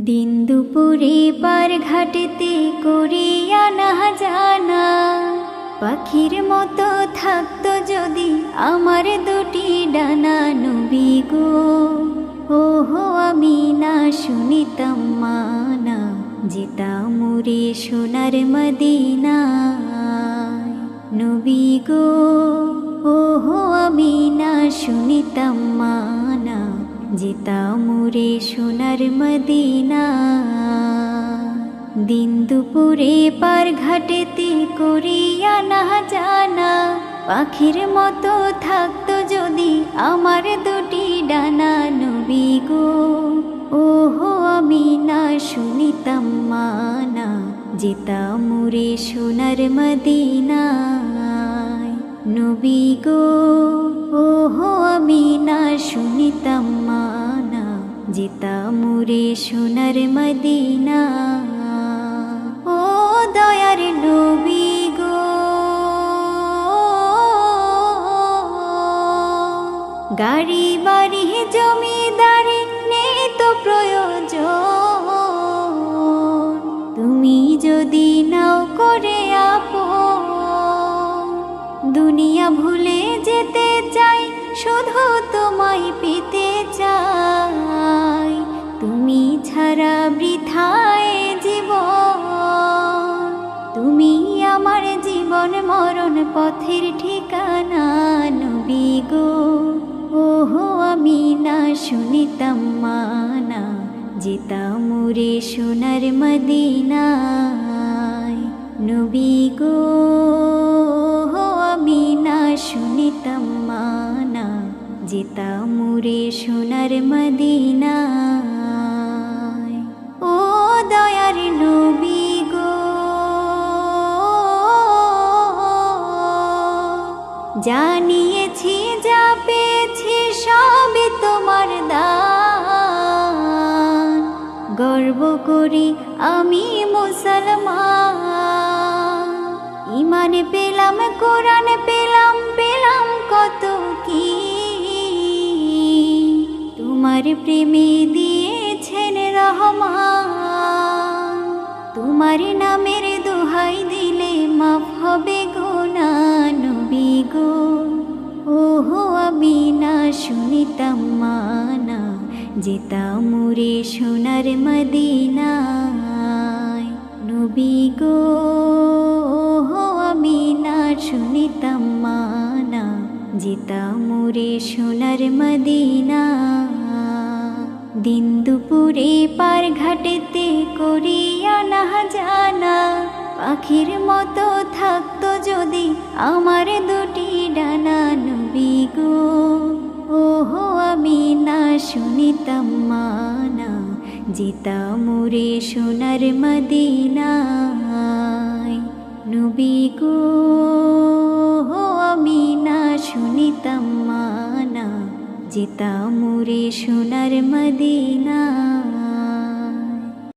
দিন দুপুরে পার ঘাটেতে করিয়া না জানা। পাখির মতো থাকতো যদি আমার দুটি ডানা, নবী গো। ওহো, আমি না শুনিতাম মানা, যেতাম মুরে সোনার মদিনা নবী গো, ওহো, আমি না শুনিতাম মানা যেতাম মুরে সোনার মদিনা। দিন দুপুরে পার ঘাটেতে করিয়া না জানা। পাখির মতো থাকতো যদি আমার দুটি ডানা নবী গো। ওহো আমি না শুনিতাম মানা। যেতাম মুরে সোনার মদিনায় নবী গো। শুনিতাম মানা যেতাম মুরে সোনার মদিনা। ও দয়ার নবী গো, গাড়ি বাড়ি জমিদারি নেই তো প্রয়োজন। তুমি যদি নাও করে আপন, দুনিয়া ভুলে যেতে চাই শুধু তোমায় পেতে চাই। তুমি ছাড়া বৃথায় জীবন। তুমি আমার জীবন মরণ পথের ঠিকানা নবী গো। ওহো, আমি না শুনিতাম মানা, যেতাম মুরে সোনার মদিনায়। নবী গো। যেতাম মুরে সোনার মদিনায়। ও দয়ার নবী গো। জানিয়েছি যা পেয়েছি সবই তোমার দান। গর্ব করি আমি মুসলমান। ইমান পেলাম, কোরআন পেলাম পেলাম কত তোমার প্রেমে দিয়েছেন রহমান। তোমার নামের দোহাই দিলে মাফ হবে গোনা নবী গো। ওহো, আমি না শুনিতাম মানা, যেতাম মুরে সোনার মদিনায়। নবী গো, ওহো, আমি না শুনিতাম মানা, যেতাম মুরে সোনার মদিনা দিন দুপুরে পার ঘাটেতে করিয়া না জানা, পাখির মতো থাকতো যদি আমার দুটি ডানা, নবী গো। ওহো, আমি না শুনিতাম মানা জিতা মুরে সোনার মদিনায়। নবী গো যেতাম মুরে সোনার মদিনা।